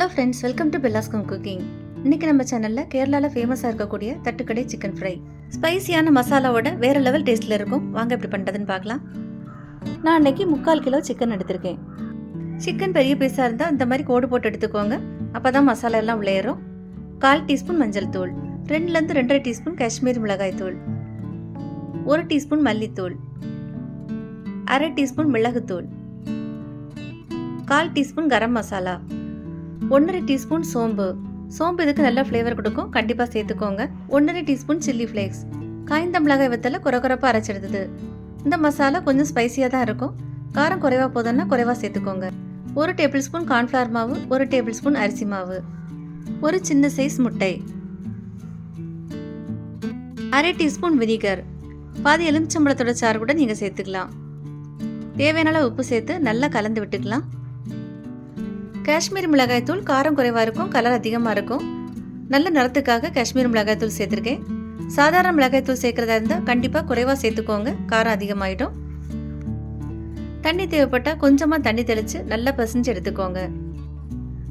Hello friends welcome to Bella's home cooking இன்னைக்கு நம்ம சேனலில் கேரளாவில் ஃபேமஸாக இருக்கக்கூடிய தட்டுக்கடை சிக்கன் ஃப்ரை ஸ்பைசியான மசாலாவோட வேறு லெவல் டேஸ்ட்டில் இருக்கும். வாங்க எப்படி பண்ணுறதுன்னு பார்க்கலாம். நான் அன்னைக்கு முக்கால் கிலோ சிக்கன் எடுத்திருக்கேன். சிக்கன் பெரிய பீஸாக இருந்தால் இந்த மாதிரி கோடு போட்டு எடுத்துக்கோங்க. அப்போ தான் மசாலா எல்லாம் விளையிறோம் கால் டீஸ்பூன் மஞ்சள் தூள். ரெண்டுலேருந்து ரெண்டரை டீஸ்பூன் காஷ்மீர் மிளகாய் தூள். ஒரு டீஸ்பூன் மல்லித்தூள். அரை டீஸ்பூன் மிளகுத்தூள். கால் டீஸ்பூன் கரம் மசாலா. ஒன்றரை டீஸ்பூன் சோம்பு. சோம்பு இதுக்கு நல்ல ஃப்ளேவர் கொடுக்கும். கண்டிப்பாக சேர்த்துக்கோங்க. ஒன்றரை டீஸ்பூன் சில்லி ஃப்ளேக்ஸ் காய்ந்த மிளகாய் வத்தல குறகுறப்பாக அரைச்சிடுது இந்த மசாலா கொஞ்சம் ஸ்பைசியாக தான் இருக்கும். காரம் குறைவா போதும்னா குறைவாக சேர்த்துக்கோங்க. ஒரு டேபிள் ஸ்பூன் கார்ன்ஃப்ளவர் மாவு ஒரு டேபிள் ஸ்பூன் அரிசி மாவு. ஒரு சின்ன சைஸ் முட்டை. அரை டீஸ்பூன் வினிகர் பாதி எலுமிச்சம்பழத்தோட சாறு கூட நீங்கள் சேர்த்துக்கலாம். தேவையான உப்பு சேர்த்து நல்லா கலந்து விட்டுக்கலாம். காஷ்மீர் மிளகாய்த்தூள் காரம் குறைவாக இருக்கும் கலர் அதிகமாக இருக்கும். நல்ல நிறத்துக்காக காஷ்மீர் மிளகாய் தூள் சேர்த்துருக்கேன். சாதாரண மிளகாய் தூள் சேர்க்குறதா இருந்தால் கண்டிப்பாக குறைவாக சேர்த்துக்கோங்க காரம் அதிகமாகிடும் தண்ணி தேவைப்பட்டால் கொஞ்சமாக தண்ணி தெளித்து நல்லா பசிஞ்சு எடுத்துக்கோங்க.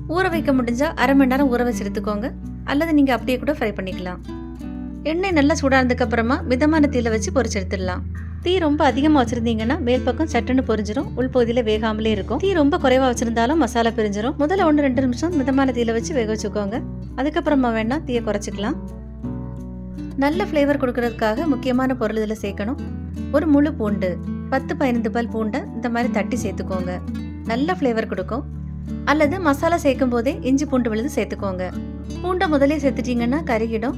ஊற வைக்க முடிஞ்சால் அரை மணி நேரம் ஊற வச்சு எடுத்துக்கோங்க. அல்லது நீங்கள் அப்படியே கூட ஃப்ரை பண்ணிக்கலாம். எண்ணெய் நல்லா சூடானதுக்கப்புறமா மிதமான தீயில வச்சு பொரிச்சு எடுத்துடலாம். தீ ரொம்ப அதிகமாக வச்சுருந்தீங்கன்னா மேல் பக்கம் சட்டுன்னு பொரிஞ்சிடும் உள்பகுதியில் வேகாமலே இருக்கும். தீ ரொம்ப குறைவாக வச்சுருந்தாலும் மசாலா பிரிஞ்சிரும். முதல்ல ஒன்று ரெண்டு நிமிஷம் மிதமான தீயில வச்சு வேக வச்சுக்கோங்க. அதுக்கப்புறமா வேணா தீயை குறைச்சிக்கலாம். நல்ல ஃப்ளேவர் கொடுக்கறதுக்காக முக்கியமான பொருள் இதில் சேர்க்கணும். ஒரு முழு பூண்டு பத்து பதினைந்து பால் பூண்டை இந்த மாதிரி தட்டி சேர்த்துக்கோங்க. நல்ல ஃப்ளேவர் கொடுக்கும். அல்லது மசாலா சேர்க்கும் போதே இஞ்சி பூண்டு விழுது சேர்த்துக்கோங்க. பூண்டை முதலே சேர்த்துட்டீங்கன்னா கருகிடும்.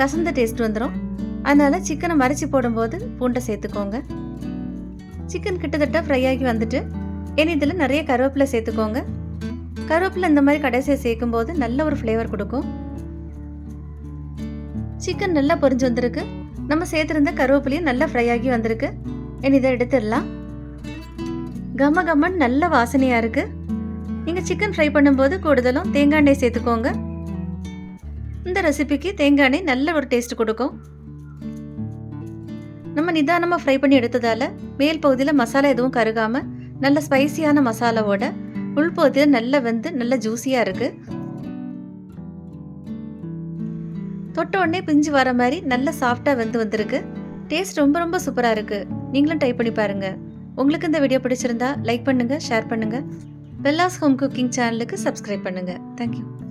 கசந்த டேஸ்ட் வந்துடும் அதனால் சிக்கனை மறைச்சி போடும்போது பூண்டை சேர்த்துக்கோங்க. சிக்கன் கிட்டத்தட்ட ஃப்ரை ஆகி வந்துட்டு இனி இதில் நிறைய கருவேப்பிலை சேர்த்துக்கோங்க. கருவேப்பிலை இந்த மாதிரி கடைசியை சேர்க்கும் போது நல்ல ஒரு ஃப்ளேவர் கொடுக்கும். சிக்கன் நல்லா பொரிஞ்சு வந்திருக்கு. நம்ம சேர்த்துருந்த கருவேப்பிலையும் நல்லா ஃப்ரை ஆகி வந்திருக்கு. இனி இதை எடுத்துடலாம். கம கம்மன் நல்ல வாசனையாக இருக்கு. நீங்கள் சிக்கன் ஃப்ரை பண்ணும்போது கூடுதலும் தேங்காய் எண்ணெய் சேர்த்துக்கோங்க. இந்த ரெசிபிக்கு தேங்காய் எண்ணெய் நல்ல ஒரு டேஸ்ட் கொடுக்கும். நம்ம நிதானமாக ஃப்ரை பண்ணி எடுத்ததால் மேல் பகுதியில் மசாலா எதுவும் கருகாமல் நல்ல ஸ்பைசியான மசாலாவோட உள்பகுதியில் நல்லா வெந்து நல்ல ஜூஸியாக இருக்குது தொட்ட உடனே பிஞ்சு வர மாதிரி நல்ல சாஃப்டாக வெந்து வந்திருக்கு. டேஸ்ட் ரொம்ப ரொம்ப சூப்பராக இருக்குது நீங்களும் ட்ரை பண்ணி பாருங்கள் உங்களுக்கு இந்த வீடியோ பிடிச்சிருந்தா லைக் பண்ணுங்கள் ஷேர் பண்ணுங்கள் பெல்லாஸ் ஹோம் குக்கிங் சேனலுக்கு சப்ஸ்கிரைப் பண்ணுங்கள் தேங்க்யூ